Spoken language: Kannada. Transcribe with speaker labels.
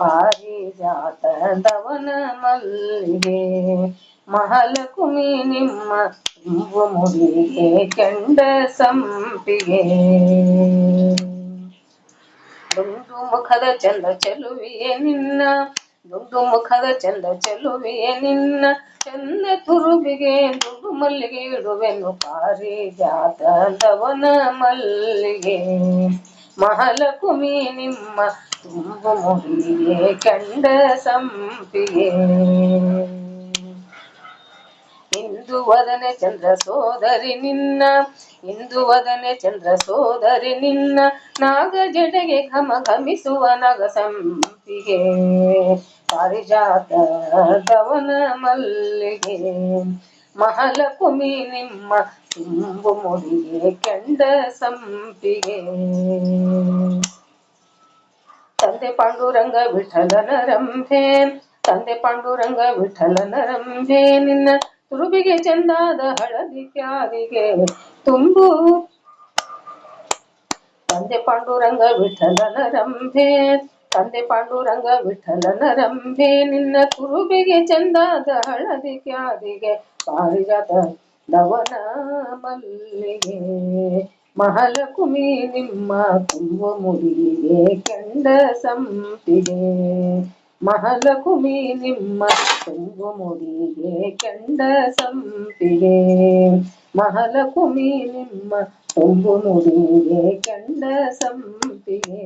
Speaker 1: ಪಾರಿಜಾತದವನ ಮಲ್ಲಿಗೆ ಮಹಾಲಕ್ಷ್ಮಿ ನಿಮ್ಮ ತುಂಬು ಮುಡಿಗೆ ಕೆಂಡ ಸಂಪಿಗೆ ದುಂಡು ಮುಖದ ಚಂದ ಚೆಲುವಿಯೇ ನಿನ್ನ ದುಂಡು ಮುಖದ ಚಂದ ಚೆಲುವಿಯೇ ನಿನ್ನ ಚಂದ ತುರುಬಿಗೆ ದುಂಡು ಮಲ್ಲಿಗೆ ಇಡುವೆನು ಪಾರಿಜಾತದವನ ಮಲ್ಲಿಗೆ ಮಹಾಲಕ್ಷ್ಮಿ ನಿಮ್ಮ ತುಂಬು ಮುಡಿಗೆ ಕಂಡ ಸಂಪಿಗೆ ಇಂದು ವದನೆ ಚಂದ್ರ ಸೋದರಿ ನಿನ್ನ, ಇಂದು ವದನೆ ಚಂದ್ರ ಸೋದರಿ ನಿನ್ನ, ನಾಗ ಜಡೆಗೆ ಘಮ ಘಮಿಸುವ ನಗ ಸಂಪಿಗೆ ಪಾರಿಜಾತ ಧವನ ಮಲ್ಲಿಗೆ. ಮಹಾಲಕ್ಷ್ಮಿ ನಿಮ್ಮ ತುಂಬು ಮುಡಿಗೆ ಕೆಂಡ ಸಂಪಿಗೆ. ತಂದೆ ಪಾಂಡುರಂಗ ವಿಠಲನ ರಂಭೆ, ತಂದೆ ಪಾಂಡುರಂಗ ವಿಠಲನ ರಂಭೆ, ನಿನ್ನ ತುರುಬಿಗೆ ಚೆಂದಾದ ಹಳದಿ ಕ್ಯಾರಿಗೆ ತುಂಬು. ತಂದೆ ಪಾಂಡುರಂಗ ವಿಠಲನ ರಂಭೆ ತಂದೆ ಪಾಂಡುರಂಗ ವಿಠಲನ ರಂಭೆ ನಿನ್ನ ಕುರುಬಿಗೆ ಚಂದಾದ ಹಳದಿ ಕ್ಯಾದಿಗೆ ಪಾರಿಜಾತ ದವನ ಮಲ್ಲಿಗೆ ಮಹಾಲಕ್ಷ್ಮಿ ನಿಮ್ಮ ತುಂಬ ಮುಡಿಗೆ ಕಂಡ ಸಂಪಿಗೆ. ಮಹಾಲಕ್ಷ್ಮಿ ನಿಮ್ಮ ತುಂಬ ಮುಡಿಗೆ ಕಂಡ ಸಂಪಿಗೆ. ಮಹಾಲಕ್ಷ್ಮಿ ನಿಮ್ಮ ತುಂಬ ಮುಡಿಗೆ ಕಂಡ ಸಂಪಿಗೆ.